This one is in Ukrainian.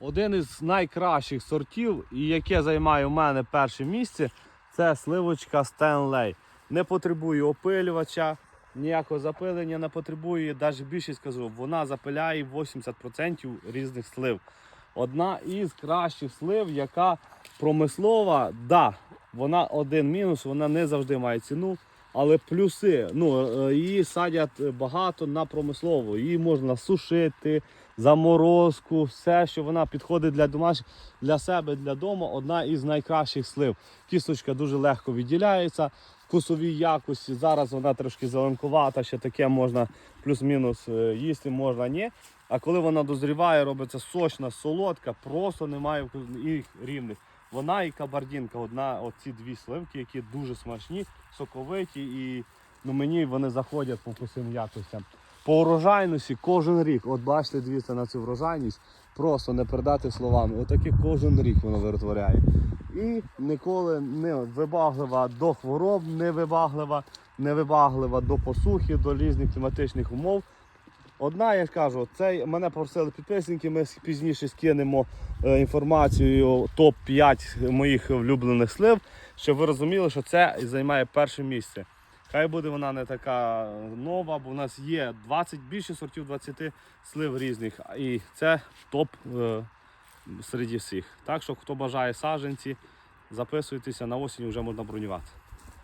Один із найкращих сортів, і яке займає у мене перше місце, це сливочка Стенлей. Не потребує опилювача, ніякого запилення не потребує. Навіть більше скажу, вона запиляє 80% різних слив. Одна із кращих слив, яка промислова, да, вона один мінус, вона не завжди має ціну. Але плюси, ну е, її садять багато на промислову. Її можна сушити, заморозку, все, що вона підходить для домашніх, для себе, для дому. Одна із найкращих слив. Кісточка дуже легко відділяється. Вкусовій якості. Зараз вона трошки зеленкувата, ще таке можна плюс-мінус е, їсти, можна ні. А коли вона дозріває, робиться сочна, солодка, просто немає їх рівних. Вона і кабардінка, одна, оці дві сливки, які дуже смачні, соковиті і ну, мені вони заходять по вкусним якостям. По урожайності кожен рік, от бачите, дивіться на цю врожайність, просто не передати словами. Отаке кожен рік воно витворяє. І ніколи не вибаглива до хвороб, не вибаглива, не вибаглива до посухи, до різних кліматичних умов. Одна, я кажу, це мене просили підписники, ми пізніше скинемо е, інформацію топ-5 моїх улюблених слив, щоб ви розуміли, що це займає перше місце. Хай буде вона не така нова, бо в нас є 20, більше сортів 20 слив різних, і це топ е, серед всіх. Так що, хто бажає саджанці, записуйтеся на осінь, вже можна бронювати.